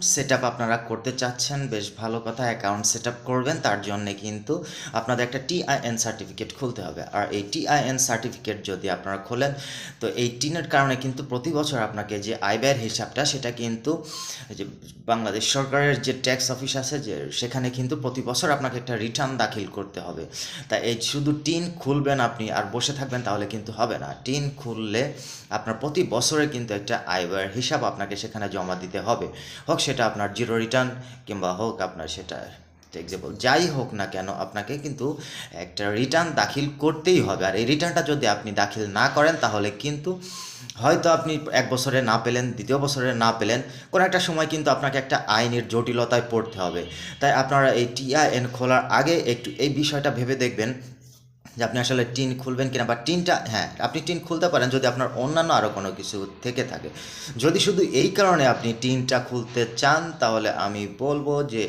Set আপনারা করতে চাচ্ছেন, বেশ ভালো কথা অ্যাকাউন্ট সেট করবেন, তার জন্য কিন্তু আপনাদের একটা টিআইএন সার্টিফিকেট খুলতে হবে। আর এই টিআইএন সার্টিফিকেট যদি আপনারা খোলেন, তো এই টিনের কারণে কিন্তু প্রতি বছর আপনাকে যে আয় ব্যয়ের হিসাবটা, সেটা কিন্তু যে বাংলাদেশ সরকারের যে ট্যাক্স অফিস আছে, যে সেখানে কিন্তু প্রতি বছর আপনাকে একটা রিটার্ন দাখিল করতে হবে। তাই এই শুধু টিন খুলবেন আপনি আর বসে থাকবেন, তাহলে কিন্তু হবে না। টিন খুললে আপনার প্রতি বছরে কিন্তু একটা আয় ব্যয়ের হিসাব আপনাকে সেখানে জমা দিতে হবে। হোক সেটা আপনার জিরো রিটার্ন কিংবা হোক আপনার সেটা এক্সাম্পল যাই হোক না কেন আপনাকে কিন্তু একটা রিটার্ন দাখিল করতেই হবে। আর এই রিটার্নটা যদি আপনি দাখিল না করেন, তাহলে কিন্তু হয়তো আপনি এক বছরে না পেলেন, দ্বিতীয় বছরে না পেলেন, কোনো একটা সময় কিন্তু আপনাকে একটা আইনের জটিলতায় পড়তে হবে। তাই আপনারা এই টিআইএন খোলার আগে একটু এই বিষয়টা ভেবে দেখবেন যে আপনি আসলে টিন খুলবেন কিনা বা টিনটা হ্যাঁ আপনি টিন খুলতে পারেন যদি আপনার অন্যান্য আরও কোনো কিছু থেকে থাকে। যদি শুধু এই কারণে আপনি টিনটা খুলতে চান, তাহলে আমি বলব যে